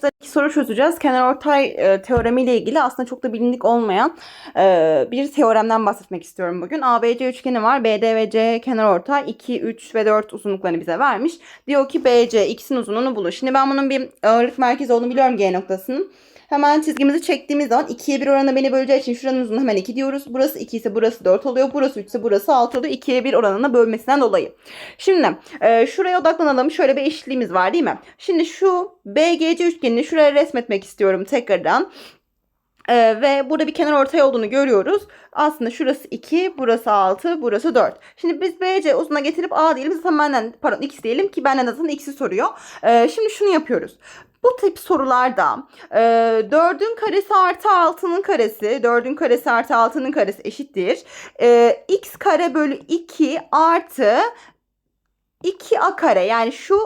güzel iki soru çözeceğiz. Kenarortay e, teoremiyle ilgili aslında çok da bilindik olmayan e, bir teoremden bahsetmek istiyorum bugün. ABC üçgeni var. BD ve C kenarortay 2, 3 ve 4 uzunluklarını bize vermiş. Diyor ki BC ikisinin uzunluğunu bulun. Şimdi ben bunun bir ağırlık merkezi olduğunu biliyorum G noktasının. Hemen çizgimizi çektiğimiz zaman 2'ye 1 oranına beni böleceği için şuranın uzunluğu hemen 2 diyoruz. Burası 2 ise burası 4 oluyor. Burası 3 ise burası 6 oluyor. 2'ye 1 oranına bölmesinden dolayı. Şimdi e, şuraya odaklanalım. Şöyle bir eşitliğimiz var değil mi? Şimdi şu BGC üçgenini şuraya resmetmek istiyorum tekrardan. Ee, ve burada bir kenar ortay olduğunu görüyoruz. Aslında şurası 2, burası 6, burası 4. Şimdi biz BC uzuna getirip A diyelim. Zaten benden, pardon X diyelim ki benden zaten X'i soruyor. Ee, şimdi şunu yapıyoruz. Bu tip sorularda e, 4'ün karesi artı 6'nın karesi, 4'ün karesi artı 6'nın karesi eşittir. E, x kare bölü 2 artı 2a kare yani şu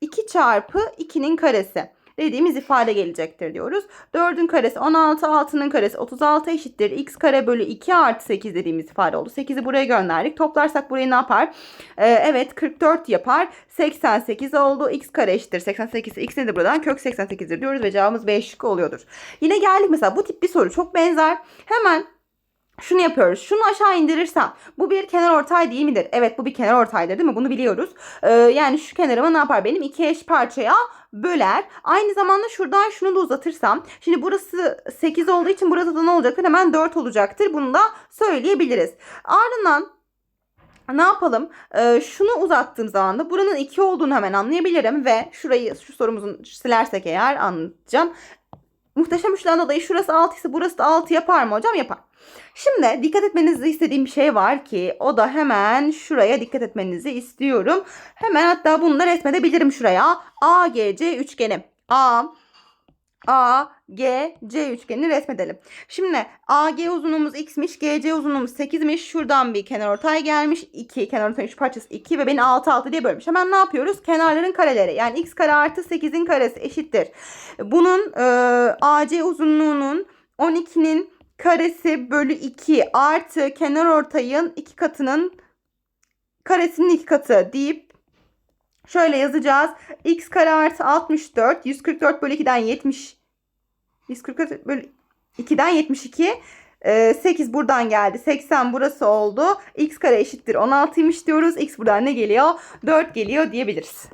2 çarpı 2'nin karesi dediğimiz ifade gelecektir diyoruz. 4'ün karesi 16, 6'nın karesi 36 eşittir. x kare bölü 2 artı 8 dediğimiz ifade oldu. 8'i buraya gönderdik. Toplarsak burayı ne yapar? Ee, evet 44 yapar. 88 oldu. x kare eşittir. 88 x nedir buradan? Kök 88'dir diyoruz ve cevabımız B oluyordur. Yine geldik mesela bu tip bir soru çok benzer. Hemen şunu yapıyoruz. Şunu aşağı indirirsem bu bir kenar ortay değil midir? Evet bu bir kenar ortaydır değil mi? Bunu biliyoruz. Ee, yani şu kenarıma ne yapar benim? iki eş parçaya böler. Aynı zamanda şuradan şunu da uzatırsam. Şimdi burası 8 olduğu için burası da ne olacaktır? Hemen 4 olacaktır. Bunu da söyleyebiliriz. Ardından ne yapalım? Ee, şunu uzattığım zaman da buranın 2 olduğunu hemen anlayabilirim ve şurayı şu sorumuzun silersek eğer anlatacağım. Muhteşem üçten dolayı şurası 6 ise burası da 6 yapar mı hocam? Yapar. Şimdi dikkat etmenizi istediğim bir şey var ki o da hemen şuraya dikkat etmenizi istiyorum. Hemen hatta bunu da resmedebilirim şuraya. AGC üçgeni. A A, G, C üçgenini resmedelim. Şimdi AG uzunluğumuz x'miş, GC uzunluğumuz 8'miş. Şuradan bir kenarortay gelmiş. 2, kenarortayın şu parçası 2 ve beni 6 6 diye bölmüş. Hemen ne yapıyoruz? Kenarların kareleri. Yani x kare artı 8'in karesi eşittir. Bunun e, AC uzunluğunun 12'nin karesi bölü 2 artı kenarortayın 2 katının karesinin 2 katı deyip Şöyle yazacağız. x kare artı 64. 144 bölü 2'den 70. 144 bölü 2'den 72. 8 buradan geldi. 80 burası oldu. x kare eşittir 16'ymış diyoruz. x buradan ne geliyor? 4 geliyor diyebiliriz.